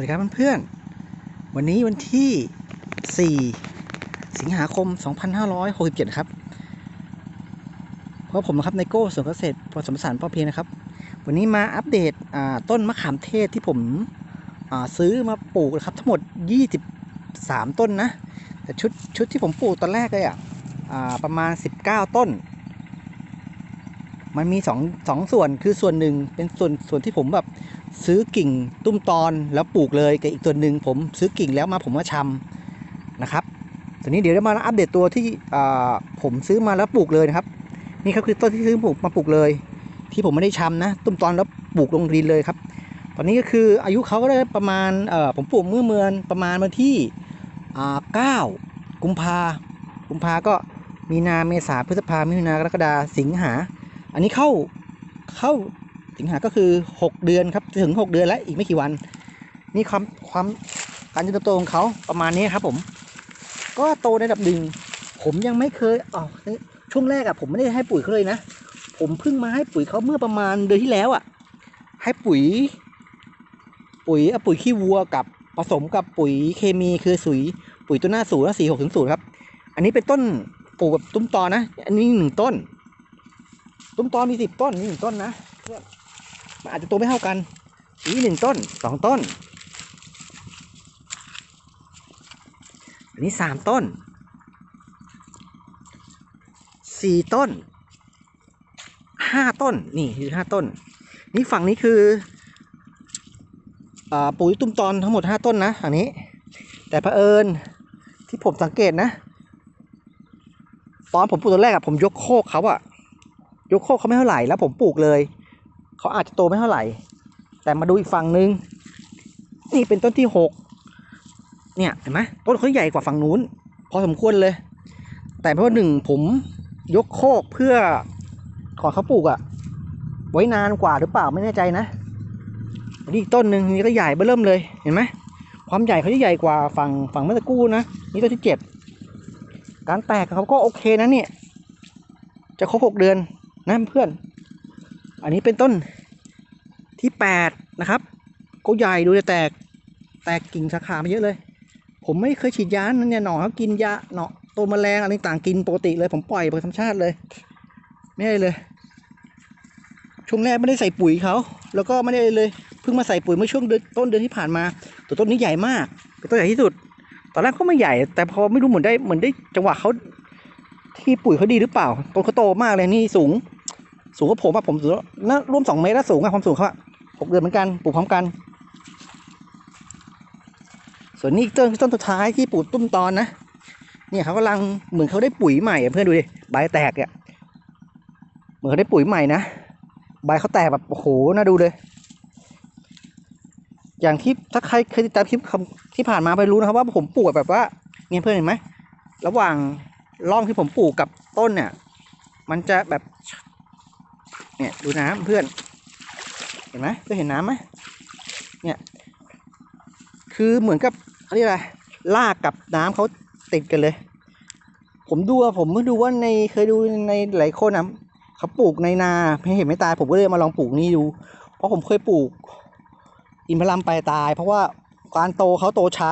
วัสดีครับเพื่อนๆ วันนี้วันที่ 4 สิงหาคม 2567 ครับ เพราะผมนะครับไนโก้สวนเกษตรผสมผสานพอเพียงนะครับ วันนี้มาอัปเดตต้นมะขามเทศที่ผมซื้อมาปลูกนะครับ ทั้งหมด 23 ต้นนะ แต่ชุดชุดที่ผมปลูกตอนแรกเลยอะอ่าประมาณ 19 ต้น มันมีสองสองส่วนคือส่วนหนึ่งเป็นส่วนส่วนที่ผมแบบ ซื้อกิ่งตุ้มตอนแล้วปลูกเลยกับอีกตัวหนึ่งผมซื้อกิ่งแล้วมาผมมาชำนะครับตอนนี้เดี๋ยวจะมาอัปเดตตัวที่ผมซื้อมาแล้วปลูกเลยนะครับ นี่ครับคือต้นที่ซื้อปลูกมาปลูกเลย ที่ผมไม่ได้ชำนะ ตุ้มตอนแล้วปลูกลงดินเลยครับ ตอนนี้ก็คืออายุเขาก็ได้ประมาณผมปลูกเมื่อเมือนประมาณวันที่เก้ากุมภากุมภาก็มีนาเมษาพฤษภามิถุนากรกฎาสิงหา อันนี้เข้าเข้า สิงหาก็คือ6เดือนครับถึง6เดือนแล้วอีกไม่กี่วัน นี่ความความการเจริญเติบโตของเขาประมาณนี้ครับ ผม ก็โตในระดับหนึ่งผมยังไม่เคยอ๋อช่วงแรกอะผมไม่ได้ให้ปุ๋ยเขาเลยนะ ผมเพิ่งมาให้ปุ๋ยเขาเมื่อประมาณเดือนที่แล้วอะให้ปุ๋ย ปุ๋ยเอาปุ๋ยขี้วัวกับผสมกับปุ๋ยเคมีคือสุยปุ๋ยตัวหน้าศูนย์สี่หกถึงศูนย์ครับ อันนี้เป็นต้นปลูกแบบตุ้มตอนะ อันนี้หนึ่งต้นต้นตอมีสิบต้นนี่หนึ่งต้นนะเพื่อน มันอาจจะโตไม่เท่ากันนี่หนึ่งต้นสองต้น อันนี้สามต้นสี่ต้นห้าต้นนี่คือห้าต้น นี่ฝั่งนี้คืออ่ปุ๋ยตุ้มตอนทั้งหมดห้าต้นนะอันนี้ แต่เผอิญที่ผมสังเกตนะ ตอนผมปลูกตอนแรกอะผมยกโคกเขาอะยกโคกเขาไม่เท่าไหร่แล้วผมปลูกเลย เขาอาจจะโตไม่เท่าไหร่ แต่มาดูอีกฝั่งนึง นี่เป็นต้นที่หกเนี่ยเห็นไหมต้นเขาใหญ่กว่าฝั่งนู้น พอสมควรเลย แต่เพราะหนึ่งผมยกโคกเพื่อขอเขาปลูกอะไว้นานกว่าหรือเปล่าไม่แน่ใจนะนนี้อีกต้นหนึ่งนี่ก็ใหญ่เบ้อเริ่มเลยเห็นไหมความใหญ่เขาจะใหญ่กว่าฝั่งฝั่งเมื่อตะกู้นะนี่ต้นที่เจ็ดการแตกของเขาก็โอเคนะเนี่ยจะครบหกเดือนนะเพื่อน อันนี้เป็นต้นที่แปดนะครับก็ใหญ่ดูจะแตกแตกกิ่งสาขามาเยอะเลย ผมไม่เคยฉีดยานั่นเนี่ยหนอนเขากินยาหนอนตัวแมลงอะไรต่างกินปกติเลย ผมปล่อยไปธรรมชาติเลย ไม่ได้เลย ช่วงแรกไม่ได้ใส่ปุ๋ยเขาแล้วก็ไม่ได้เลยเพิ่งมาใส่ปุ๋ยเมื่อช่วงเดือนต้นเดือนที่ผ่านมาตัวต้นนี้ใหญ่มากเป็นต้นใหญ่ที่สุด ตอนแรกก็ไม่ใหญ่ แต่พอไม่รู้เหมือนได้เหมือนได้จังหวะเขาที่ปุ๋ยเขาดีหรือเปล่าต้นเขาโตมากเลยนี่สูง สูงกว่าผมอะผมสูงน่าร่วมสองเมตรแล้วสูงอะความสูงเขาอะหกเดือนเหมือนกันปลูกพร้อมกัน ส่วนนี้ต้นต้นสุดท้ายที่ปลูกตุ้มตอนนะเนี่ยเขากำลังเหมือนเขาได้ปุ๋ยใหม่เพื่อนดูดิใบแตกเนี่ยเหมือนเขาได้ปุ๋ยใหม่นะใบเขาแตกแบบโอ้โหน่าดูเลย อย่างที่ถ้าใครเคยติดตามคลิปที่ผ่านมาไปรู้นะครับว่าผมปลูกแบบว่าเนี่ยเพื่อนเห็นไหมระหว่างร่องที่ผมปลูกกับต้นเนี่ย มันจะแบบ เนี่ยดูน้ำเพื่อน เห็นไหมเพื่อนเห็นน้ำไหมเนี่ย คือเหมือนกับเขาเรียกอะไรลากกับน้ำเขาติดกันเลย ผมดูผมเพิ่งดูว่าในเคยดูในหลายคนอะเขาปลูกในนาไม่เห็นไม่ตาย ผมก็เลยมาลองปลูกนี่ดู เพราะผมเคยปลูก อินทผลัมไปตาย เพราะว่าการโตเขาโตช้า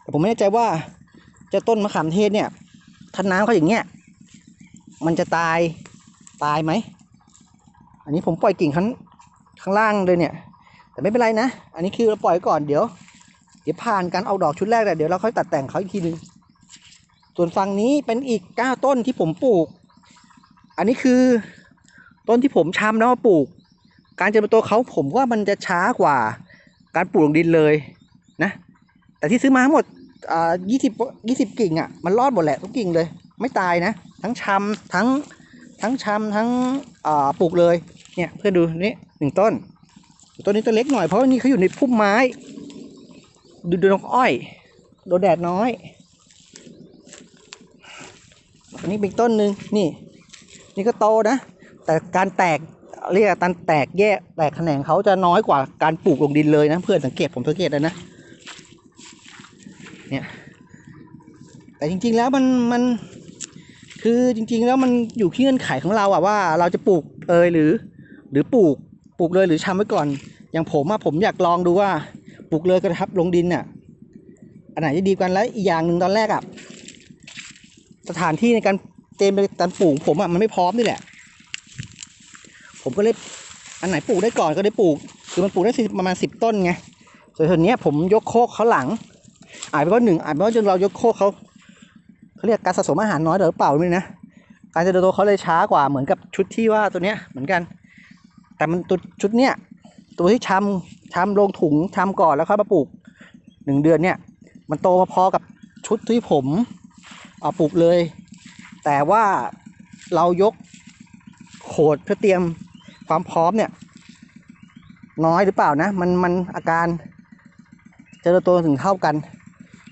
แต่ผมไม่แน่ใจว่าจะต้นมะขามเทศเนี่ยถ้าน้ำเขาอย่างเงี้ยมันจะตายตายไหม อันนี้ผมปล่อยกิ่งข้างข้างล่างเลยเนี่ย แต่ไม่เป็นไรนะ อันนี้คือเราปล่อยก่อนเดี๋ยว เดี๋ยวผ่านการเอาดอกชุดแรกแต่เดี๋ยวเราค่อยตัดแต่งเขาอีกทีนึง ส่วนฝั่งนี้เป็นอีกเก้าต้นที่ผมปลูก อันนี้คือต้นที่ผมชำแล้วมาปลูก การเจริญเติบโตเขาผมว่ามันจะช้ากว่าการปลูกลงดินเลยนะ แต่ที่ซื้อมาทั้งหมดอ่ายี่สิบยี่สิบกิ่งอะมันรอดหมดแหละทุกกิ่งเลย ไม่ตายนะ ทั้งชำทั้งทั้งชำทั้งอ่าปลูกเลย เนี่ยเพื่อดูนี่หนึ่งต้น ต้นนี้ต้นเล็กหน่อยเพราะนี่เขาอยู่ในพุ่มไม้ ดูดูนกอ้อยโดนแดดน้อย อันนี้เป็นต้นหนึ่งนี่ นี่ก็โตนะ แต่การแตกเรียกการแตกแยกแตกแขนงเขาจะน้อยกว่าการปลูกลงดินเลยนะ เพื่อนสังเกตผมสังเกตเลยนะเนี่ยแต่จริงๆแล้วมันมันคือจริงๆแล้วมันอยู่ที่เงื่อนไขของเราอะว่าเราจะปลูกเลยหรือ หรือปลูกปลูกเลยหรือชำไว้ก่อน อย่างผมอะผมอยากลองดูว่าปลูกเลยก็ทับลงดินเนี่ยอันไหนจะดีกว่ากันแล้วอีกอย่างหนึ่งตอนแรกอะสถานที่ในการเตรียมในการปลูกผมอะมันไม่พร้อมนี่แหละ ผมก็เลยอันไหนปลูกได้ก่อนก็ได้ปลูก คือมันปลูกได้ประมาณสิบต้นไงส่วนส่วนเนี้ยผมยกโคกเขาหลังอาจเป็นว่าหนึ่งอาจเป็นว่าจนเรายกโคกเขาเขาเรียกการสะสมอาหารน้อยหรือเปล่าไม่รู้นะการเจริญโตเขาเลยช้ากว่าเหมือนกับชุดที่ว่าตัวเนี้ยเหมือนกัน แต่มันตัวชุดเนี้ยตัวที่ชำชำลงถุงชำก่อนแล้วค่อยมาปลูกหนึ่งเดือนเนี่ย มันโตมาพอกับชุดที่ผมเอาปลูกเลย แต่ว่าเรายกโขดเพื่อเตรียมความพร้อมเนี่ยน้อยหรือเปล่านะ มันมันอาการจริญโตถึงเท่ากัน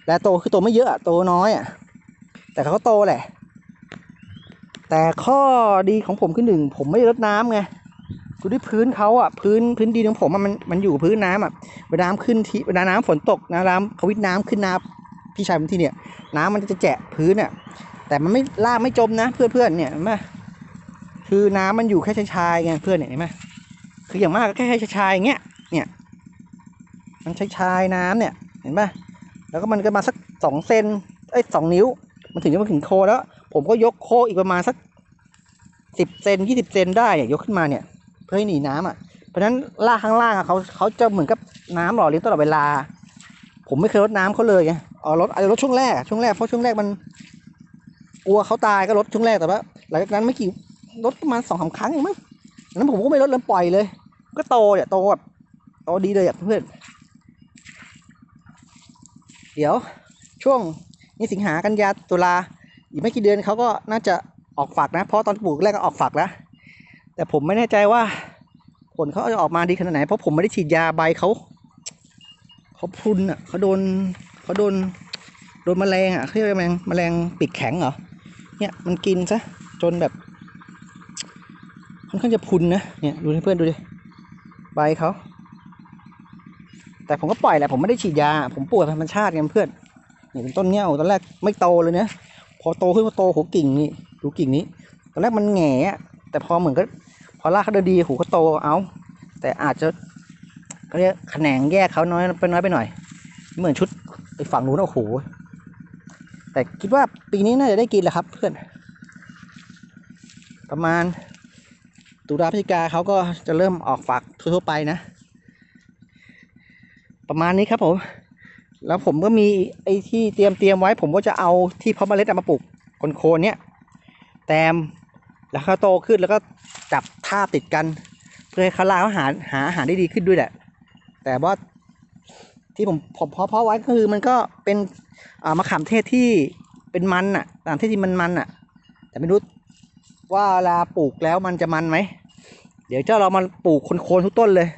และโตคือโตไม่เยอะโตน้อยอะแต่เขาก็โตแหละ แต่ข้อดีของผมคือหนึ่งผมไม่ได้รดน้ำไง ดูที่พื้นเขาอะพื้นพื้นดินของผมอะมันมันอยู่พื้นน้ำอะเวลาน้ำขึ้นทีเวลาน้ำฝนตกนะน้ำเขาวิทน้ำขึ้นน้ำพี่ชายผมที่เนี่ย น้ำมันจะแจะพื้นอะแต่มันไม่ลากไม่จมนะ เพื่อนเพื่อนเนี่ยเห็นไหมคือน้ำมันอยู่แค่ชายๆไงเพื่อนเนี่ยเห็นไหมคืออย่างมากก็แค่แค่ชายๆอย่างเงี้ยเนี่ย มันชายๆน้ำเนี่ย เห็นปะแล้วก็มันก็มาสักสองเซนเอ้ยสองนิ้ว มันถึงจะมาถึงโคแล้ว ผมก็ยกโคอีกประมาณสักสิบเซนยี่สิบเซนได้อะยกขึ้นมาเนี่ย เพื่อให้หนีน้ำอะเพราะฉะนั้นรากข้างล่างอะเขาเขาจะเหมือนกับน้ำหล่อเลี้ยงตลอดเวลา ผมไม่เคยรดน้ำเขาเลยไงอ๋อรดอาจจะรดช่วงแรกช่วงแรกเพราะช่วงแรกมันกลัวเขาตายก็รดช่วงแรกแต่ว่าหลังจากนั้นไม่กี่รดประมาณสองสามครั้งเองมั้งนั้นผมก็ไม่รดแล้วปล่อยเลย ก็โตเนี่ยโตแบบโตดีเลยอะเพื่อนเดี๋ยวช่วงนี้สิงหากันยาตุลาอีกไม่กี่เดือนเขาก็น่าจะออกฝักนะ เพราะตอนปลูกแรกก็ออกฝักแล้ว แต่ผมไม่แน่ใจว่า ผลเขาจะออกมาดีขนาดไหน เพราะผมไม่ได้ฉีดยาใบเขาเขาพุนอะเขาโดนเขาโดนโดนแมลงอะเขาเรียกแมลงแมลงปีกแข็งเหรอเนี่ยมันกินซะจนแบบค่อนข้างจะพุนนะเนี่ยดูเพื่อนดูดิใบเขาแต่ผมก็ปล่อยแหละผมไม่ได้ฉีดยา ผมปลูกธรรมชาติไงเพื่อนเนี่ยเป็นต้นเงี้ยวตอนแรกไม่โตเลยนะพอโตขึ้นก็โตโหกิ่งนี่ดูกิ่งนี้ ตอนแรกมันแหง่แต่พอเหมือนก็ พอรากเขาเดินดีหูก็โตเอา แต่อาจจะเขาเรียกแขนงแยกเขาน้อยไปน้อยไปหน่อย เหมือนชุดไอ้ฝั่งนู้นโอ้โหแต่คิดว่าปีนี้น่าจะได้กินแหละครับเพื่อน ประมาณตุลาพฤศจิกาเขาก็จะเริ่มออกฝักทั่วๆไปนะ ประมาณนี้ครับผม แล้วผมก็มีไอ้ที่เตรียมเตรียมไว้ ผมก็จะเอาที่เพาะเมล็ดมาปลูกคนโคนเนี้ยแตมแล้วเขาโตขึ้นแล้วก็ ท่าบติดกัน เพื่อให้เขาล่าเขาหาหาอาหารได้ดีขึ้นด้วยแหละ แต่ว่าที่ผมผมเพาะไว้ก็คือมันก็เป็นมะขามเทศที่เป็นมันอะมะขามเทศที่มันมันอะแต่ไม่รู้ว่าเวลาปลูกแล้วมันจะมันไหม เดี๋ยวเจ้าเรามาปลูกโคนๆทุกต้นเลย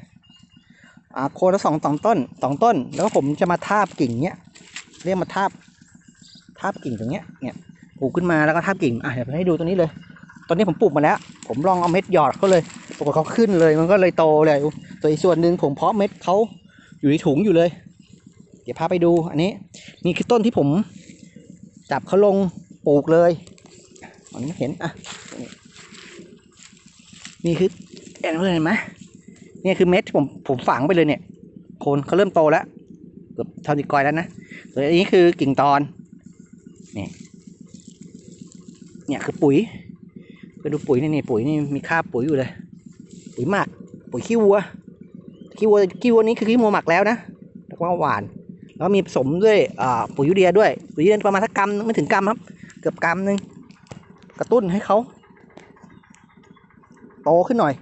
อ่าโคนละสองสองต้นสองต้น แล้วผมจะมาทาบกิ่งเนี้ย เรียกมาทาบทาบกิ่งตรงเนี้ยเนี่ยปลูกขึ้นมาแล้วก็ทาบกิ่งอะเดี๋ยวผมให้ดูตัวนี้เลย ตอนนี้ผมปลูกมาแล้ว ผมลองเอาเม็ดหยอดเขาเลยปรากฏเขาขึ้นเลย มันก็เลยโตเลยส่วอีกส่วนหนึ่งผมเพาะเม็ดเขาอยู่ในถุงอยู่เลย เดี๋ยวพาไปดูอันนี้ นี่คือต้นที่ผม จับเขาลงปลูกเลยมันไม่เห็นอะนี่คือเห็นเห็นไหมเนี่ยคือเม็ดที่ผมผมฝังไปเลยเนี่ยโคนเขาเริ่มโตแล้วเกือบเท่านิ้วก้อยแล้วนะส่วนอันนี้คือกิ่งตอนนี่เนี่ยคือปุ๋ย ไปดูปุ๋ยนี่นี่ปุ๋ยนี่มีค่าปุ๋ยอยู่เลย ปุ๋ยหมัก ปุ๋ยขี้วัว ขี้วัวขี้วัวนี้คือขี้วัวหมักแล้วนะแล้วก็หวาน แล้วมีผสมด้วยปุ๋ยยูเรียด้วย ปุ๋ยยูเรียประมาณสักกรัมไม่ถึงกรัมครับ เกือบกรัมหนึง กระตุ้นให้เขาโตขึ้นหน่อย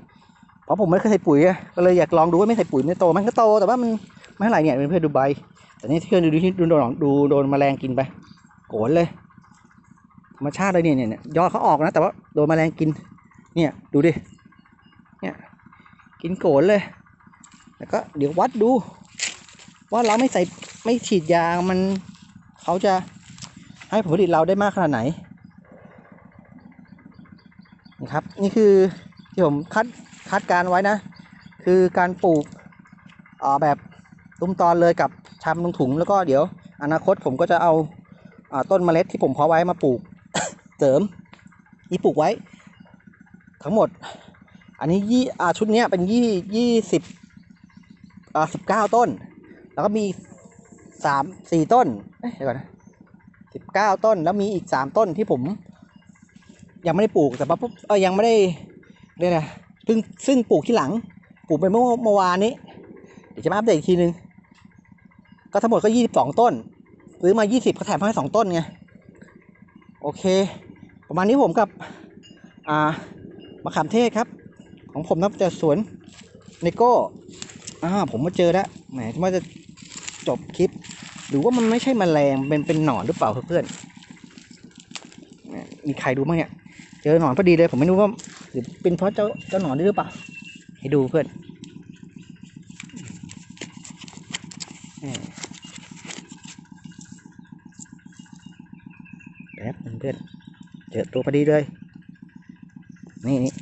เพราะผมไม่เคยใส่ปุ๋ยไงก็เลยอยากลองดูว่าไม่ใส่ปุ๋ยมันจะโต มันก็โต แต่ว่ามันไม่เท่าไหร่เนี่ยเป็นเพื่อนดูใบ แต่นี่ที่เพื่อนดูที่โดนดูโดนแมลงกินไป โกรธเลย ธรรมชาติเลยเนี่ยเนี่ยเนี่ยยอดเขาออกนะ แต่ว่าโดนแมลงกิน เนี่ยดูดิ เนี่ยกินโกรธเลย แล้วก็เดี๋ยววัดดู ว่าเราไม่ใส่ไม่ฉีดยา มันเขาจะให้ผลผลิตเราได้มากขนาดไหนนี่ครับ นี่คือที่ผมคัดคาดการไว้นะ คือการปลูกออแบบตุ้มตอนเลยกับชำลงถุง แล้วก็เดี๋ยวอนาคตผมก็จะเอาอาต้นเมล็ดที่ผมเพาะไว้มาปลูก เสริมนี่ปลูกไว้ ทั้งหมด อันนี้ยี่อ่าชุดนี้เป็นยี่ยี่สิบอ่าสิบเก้าต้น แล้วก็มีสามสี่ต้นเดี๋ยวก่อนนะสิบเก้าต้นแล้วมีอีกสามต้นที่ผม ยังไม่ได้ปลูกแต่ว่าปุ๊บเออยังไม่ได้เรียกอะไรเพิ่งซึ่งปลูกที่หลัง ปลูกไปเมื่อเมื่อวานนี้ เดี๋ยวจะมาอัปเดตอีกทีนึง ก็ทั้งหมดก็ยี่สิบสองต้น ซื้อมายี่สิบเขาแถมให้สองต้นไง โอเค ประมาณนี้ผมกับอ่ามะขามเทศครับ ของผมนะจากสวนเนโก้อ่าผมมาเจอแล้วแหมว่าจะจบคลิป หรือว่ามันไม่ใช่แมลงเป็นเป็นหนอนหรือเปล่าเพื่อนมีใครดูบ้างเนี่ย เจอหนอนพอดีเลยผมไม่รู้ว่าหรือเป็นเพราะเจ้าเจ้าหนอนด้วยหรือเปล่า ให้ดูเพื่อนแหม่แป๊บนึงเพื่อน เจอตัวพอดีเลย นี่นี่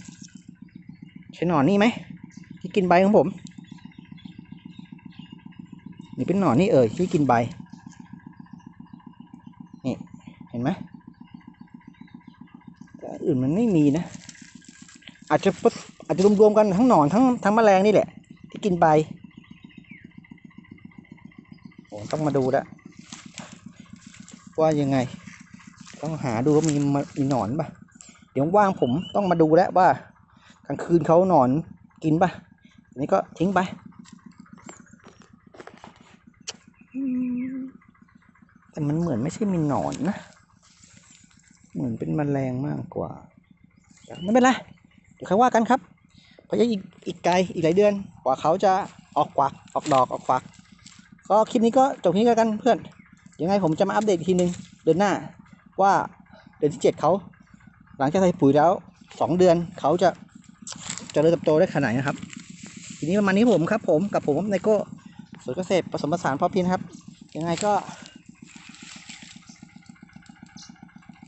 ใช่หนอนนี่ไหมที่กินใบของผม นี่เป็นหนอนนี่เอ่ยที่กินใบ นี่เห็นไหมอื่นมันไม่มีนะ อาจจะปะอาจจะรวมๆกันทั้งหนอนทั้งทั้งแมลงนี่แหละ ที่กินใบโอ้ต้องมาดูล้วว่ายังไง ต้องหาดูว่ามีมีหนอนปะเดี๋ยวว่างผมต้องมาดูแล้วว่ากลางคืนเขาหนอนกินปะอันนี้ก็ทิ้งไปแต่มันเหมือนไม่ใช่มีหนอนนะ เหมือนเป็นแมลงมากกว่า ไม่เป็นไร เดี๋ยวค่อยว่ากันครับ เพราะยังอีกอีกไกลอีกหลายเดือน กว่าเขาจะออกกวักออกดอกออกฝัก ก็คลิปนี้ก็จบที่นี้แล้วกันเพื่อน ยังไงผมจะมาอัปเดตอีกทีหนึ่งเดือนหน้า ว่าเดือนที่เจ็ดเขาหลังจากใส่ปุ๋ยแล้วสองเดือนเขาจะเจริญเติบโตได้ขนาดนะครับ ทีนี้ประมาณนี้ผมครับ ผมกับผมไนโก้สวนเกษตรผสมผสานพอเพียงนครับ ยังไงก็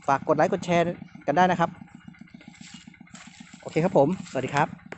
ฝากกดไลค์กดแชร์กันได้นะครับ โอเคครับผม สวัสดีครับ